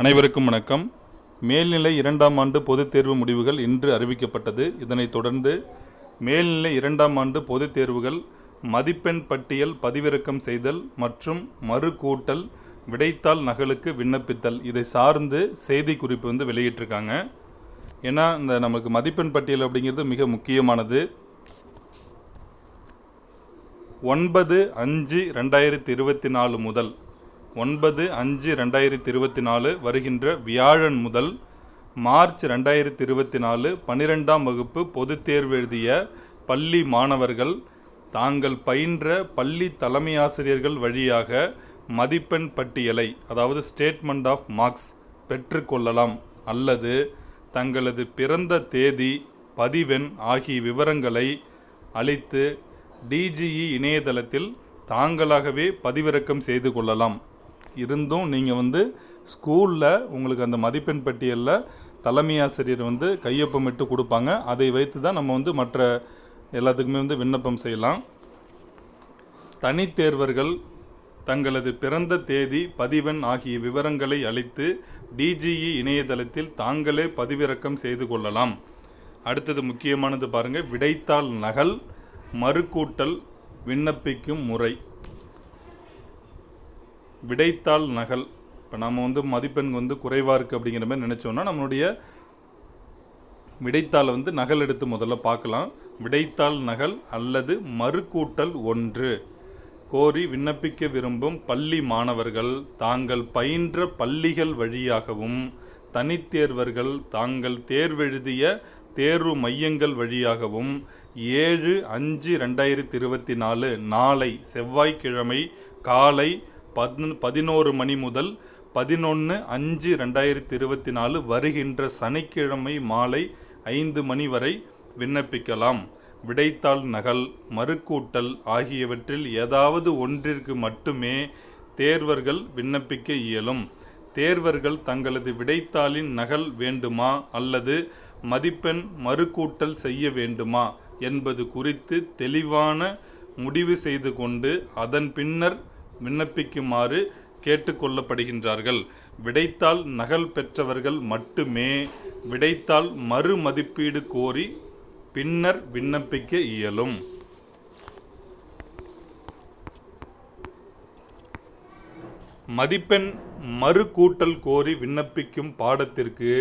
அனைவருக்கும் வணக்கம். மேல்நிலை இரண்டாம் ஆண்டு பொதுத் தேர்வு முடிவுகள் இன்று அறிவிக்கப்பட்டது. இதனைத் தொடர்ந்து மேல்நிலை இரண்டாம் ஆண்டு பொதுத் தேர்வுகள் மதிப்பெண் பட்டியல் பதிவிறக்கம் செய்தல் மற்றும் மறுகூட்டல் விடைத்தாள் நகலுக்கு விண்ணப்பித்தல் இதை சார்ந்து செய்தி குறிப்பு வந்து வெளியிட்டிருக்காங்க. ஏன்னா இந்த நமக்கு மதிப்பெண் பட்டியல் அப்படிங்கிறது மிக முக்கியமானது. ஒன்பது அஞ்சு ரெண்டாயிரத்தி இருபத்தி நாலு முதல் ஒன்பது அஞ்சு ரெண்டாயிரத்தி இருபத்தி நாலு வருகின்ற வியாழன் முதல் மார்ச் ரெண்டாயிரத்தி இருபத்தி நாலு பன்னிரெண்டாம் வகுப்பு பொதுத் தேர்வு எழுதிய பள்ளி மாணவர்கள் தாங்கள் பயின்ற பள்ளி தலைமை ஆசிரியர்கள் வழியாக மதிப்பெண் பட்டியலை அதாவது ஸ்டேட்மெண்ட் ஆஃப் மார்க்ஸ் பெற்றுக்கொள்ளலாம் அல்லது தங்களது பிறந்த தேதி பதிவெண் ஆகிய விவரங்களை அளித்து டிஜிஇ இணையதளத்தில் தாங்களாகவே பதிவிறக்கம் செய்து கொள்ளலாம். இருந்தும் நீங்கள் வந்து ஸ்கூலில் உங்களுக்கு அந்த மதிப்பெண் பட்டியலில் தலைமை ஆசிரியர் வந்து கையொப்பமிட்டு கொடுப்பாங்க. அதை வைத்து தான் நம்ம வந்து மற்ற எல்லாத்துக்குமே வந்து விண்ணப்பம் செய்யலாம். தனித்தேர்வர்கள் தங்களது பிறந்த தேதி பதிவெண் ஆகிய விவரங்களை அளித்து டிஜிஇ இணையதளத்தில் தாங்களே பதிவிறக்கம் செய்து கொள்ளலாம். அடுத்தது முக்கியமானது பாருங்கள் விடைத்தாள் நகல் மறுக்கூட்டல் விண்ணப்பிக்கும் முறை. விடைத்தாள் நகல். இப்போ நம்ம வந்து மதிப்பெண் வந்து குறைவாக இருக்குது அப்படிங்கிற மாதிரி நினச்சோன்னா நம்மளுடைய விடைத்தாளை வந்து நகல் எடுத்து முதல்ல பார்க்கலாம். விடைத்தாள் நகல் அல்லது மறுக்கூட்டல் ஒன்று. கோரி விண்ணப்பிக்க விரும்பும் பள்ளி மாணவர்கள் தாங்கள் பயின்ற பள்ளிகள் வழியாகவும் தனித்தேர்வர்கள் தாங்கள் தேர்வெழுதிய தேர்வு மையங்கள் வழியாகவும் ஏழு அஞ்சு ரெண்டாயிரத்தி இருபத்தி நாலு நாளை செவ்வாய்க்கிழமை காலை பதின பதினோரு மணி முதல் பதினொன்று அஞ்சு ரெண்டாயிரத்தி இருபத்தி நாலு வருகின்ற சனிக்கிழமை மாலை ஐந்து மணி வரை விண்ணப்பிக்கலாம். விடைத்தாள் நகல் மறுக்கூட்டல் ஆகியவற்றில் ஏதாவது ஒன்றிற்கு மட்டுமே தேர்வர்கள் விண்ணப்பிக்க இயலும். தேர்வர்கள் தங்களது விடைத்தாளின் நகல் வேண்டுமா அல்லது மதிப்பெண் மறுக்கூட்டல் செய்ய வேண்டுமா என்பது குறித்து தெளிவான முடிவு செய்து கொண்டு அதன் பின்னர் விண்ணப்பிக்குமாறு கேட்டுக்கொள்ளப்படுகின்றார்கள். விடைத்தாள் நகல் பெற்றவர்கள் மட்டுமே விடைத்தாள் மறுமதிப்பீடு கோரி பின்னர் விண்ணப்பிக்க இயலும். மதிப்பெண் மறுகூட்டல் கோரி விண்ணப்பிக்கும் பாடத்திற்கு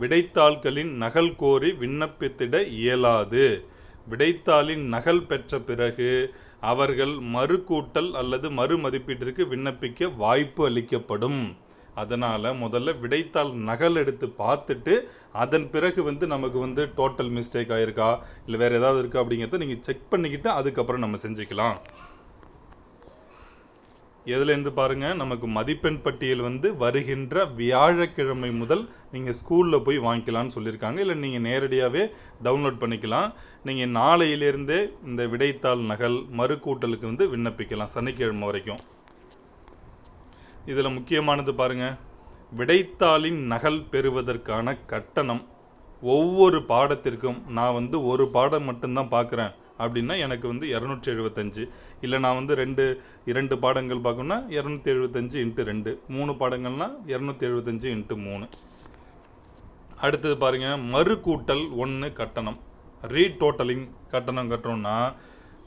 விடைத்தாள்களின் நகல் கோரி விண்ணப்பித்திட இயலாது. விடைத்தாளின் நகல் பெற்ற பிறகு அவர்கள் மறுகூட்டல் அல்லது மறுமதிப்பீட்டிற்கு விண்ணப்பிக்க வாய்ப்பு அளிக்கப்படும். அதனால் முதல்ல விடைத்தாள் நகல் எடுத்து பார்த்துட்டு அதன் பிறகு வந்து நமக்கு வந்து டோட்டல் மிஸ்டேக் ஆகிருக்கா இல்லை வேறு ஏதாவது இருக்கா அப்படிங்கிறத நீங்கள் செக் பண்ணிக்கிட்டு அதுக்கப்புறம் நம்ம செஞ்சுக்கலாம். எதுலேருந்து பாருங்கள் நமக்கு மதிப்பெண் பட்டியல் வந்து வருகின்ற வியாழக்கிழமை முதல் நீங்கள் ஸ்கூலில் போய் வாங்கிக்கலாம்னு சொல்லியிருக்காங்க. இல்லை நீங்கள் நேரடியாகவே டவுன்லோட் பண்ணிக்கலாம். நீங்கள் நாளையிலேருந்தே இந்த விடைத்தாள் நகல் மறுக்கூட்டலுக்கு வந்து விண்ணப்பிக்கலாம் சனிக்கிழமை வரைக்கும். இதில் முக்கியமானது பாருங்கள் விடைத்தாளின் நகல் பெறுவதற்கான கட்டணம் ஒவ்வொரு பாடத்திற்கும். நான் வந்து ஒரு பாடம் மட்டும்தான் பார்க்குறேன் அப்படின்னா எனக்கு வந்து இரநூற்றி எழுபத்தஞ்சு இல்லை நான் வந்து ரெண்டு இரண்டு பாடங்கள் பார்க்கணுன்னா இரநூத்தி எழுபத்தஞ்சு இன்ட்டு ரெண்டு. மூணு பாடங்கள்னால் இரநூத்தி எழுபத்தஞ்சு இன்ட்டு மூணு. அடுத்தது பாருங்கள் மறுக்கூட்டல் ஒன்று கட்டணம். ரீடோட்டலிங் கட்டணம் கட்டணும்னா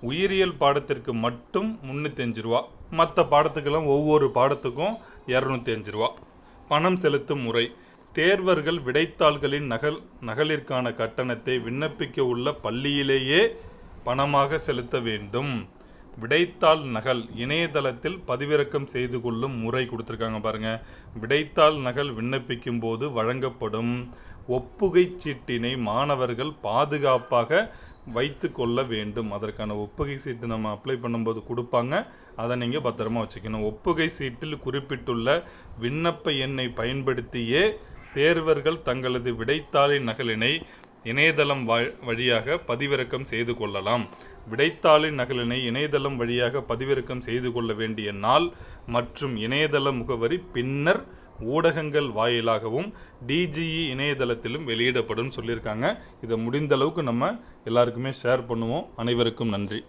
உயிரியல் பாடத்திற்கு மட்டும் முந்நூற்றஞ்சு ரூபா. மற்ற பாடத்துக்கெல்லாம் ஒவ்வொரு பாடத்துக்கும் இரநூத்தி அஞ்சு ரூபா. பணம் செலுத்தும் முறை. தேர்வர்கள் விடைத்தாள்களின் நகல் நகலிற்கான கட்டணத்தை விண்ணப்பிக்க உள்ள பள்ளியிலேயே பணமாக செலுத்த வேண்டும். விடைத்தாள் நகல் இணையதளத்தில் பதிவிறக்கம் செய்து கொள்ளும் முறை கொடுத்துருக்காங்க பாருங்கள் விடைத்தாள் நகல் விண்ணப்பிக்கும் போது வழங்கப்படும் ஒப்புகை சீட்டினை மாணவர்கள் பாதுகாப்பாக வைத்து கொள்ள வேண்டும். அதற்கான ஒப்புகை சீட்டு நம்ம அப்ளை பண்ணும்போது கொடுப்பாங்க. அதை நீங்கள் பத்திரமா வச்சுக்கணும். ஒப்புகை சீட்டில் குறிப்பிட்டுள்ள விண்ணப்ப எண்ணை பயன்படுத்தியே தேர்வர்கள் தங்களது விடைத்தாளின் நகலினை இணையதளம் வழியாக பதிவிறக்கம் செய்து கொள்ளலாம். விடைத்தாளின் நகலினை இணையதளம் வழியாக பதிவிறக்கம் செய்து கொள்ள வேண்டிய நாள் மற்றும் இணையதள முகவரி பின்னர் ஊடகங்கள் வாயிலாகவும் டிஜிஇ இணையதளத்திலும் வெளியிடப்படும் சொல்லியிருக்காங்க. இதை முடிந்த அளவுக்கு நம்ம எல்லாருக்குமே ஷேர் பண்ணுவோம். அனைவருக்கும் நன்றி.